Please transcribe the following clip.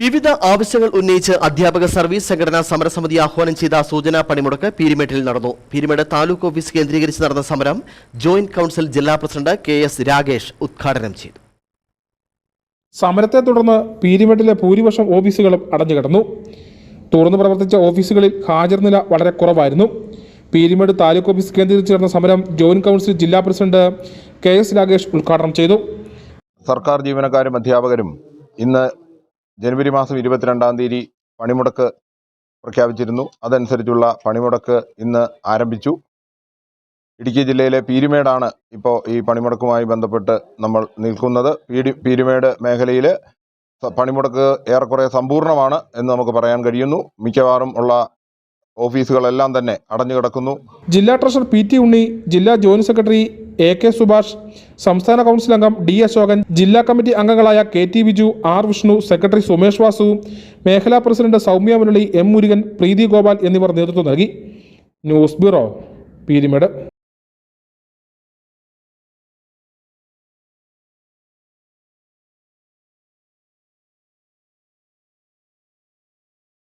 വിവിധ ആവശ്യങ്ങൾ ഉന്നയിച്ച് അധ്യാപക സർവീസ് സംഘടനാ സമരസമിതി ആഹ്വാനം ചെയ്ത സൂചനാ പണിമുടക്ക് പീരിമേട്ടിൽ നടന്നു. പീരിമേട് താലൂക്ക് ഓഫീസ് കേന്ദ്രീകരിച്ച് നടന്ന സമരം ജോയിന്റ് കൌൺസിൽ ജില്ലാ പ്രസിഡന്റ് കെ എസ് രാഗേഷ് ഉദ്ഘാടനം ചെയ്തു. സമരത്തെ തുടർന്ന് പീരിമേട്ടിലെ ഭൂരിപക്ഷം ഓഫീസുകളും അടഞ്ഞുകിടന്നു. തുറന്നു പ്രവർത്തിച്ച ഓഫീസുകളിൽ ഹാജർ നില വളരെ കുറവായിരുന്നു. പീരിമേട് താലൂക്ക് ഓഫീസ് കേന്ദ്രീകരിച്ച് നടന്ന സമരം ജോയിന്റ് കൌൺസിൽ ജില്ലാ പ്രസിഡന്റ് കെ എസ് രാഗേഷ് ഉദ്ഘാടനം ചെയ്തു. സർക്കാർ ജീവനക്കാരും അധ്യാപകരും ഇന്ന് ജനുവരി മാസം ഇരുപത്തിരണ്ടാം തീയതി പണിമുടക്ക് പ്രഖ്യാപിച്ചിരുന്നു. അതനുസരിച്ചുള്ള പണിമുടക്ക് ഇന്ന് ആരംഭിച്ചു. ഇടുക്കി ജില്ലയിലെ പീരുമേടാണ് ഇപ്പോൾ ഈ പണിമുടക്കുമായി ബന്ധപ്പെട്ട് നമ്മൾ നിൽക്കുന്നത്. പീടി പീരുമേട് മേഖലയിൽ പണിമുടക്ക് ഏറെക്കുറെ സമ്പൂർണമാണ് എന്ന് നമുക്ക് പറയാൻ കഴിയുന്നു. മിക്കവാറും ഉള്ള ഓഫീസുകളെല്ലാം തന്നെ അടഞ്ഞു കിടക്കുന്നു ജില്ലാ ട്രഷറർ പി ടി ഉണ്ണി ജില്ലാ joint secretary A K Subhash സംസ്ഥാന കൗൺസിൽ അംഗം ഡി അശോകൻ ജില്ലാ കമ്മിറ്റി അംഗങ്ങളായ K T Biju R Vishnu secretary Sumesh Vasu മേഖലാ പ്രസിഡന്റ് സൗമ്യ മുരളി എം മുരുകൻ പ്രീതി ഗോപാൽ എന്നിവർ നേതൃത്വം നൽകി. News bureau Peermade.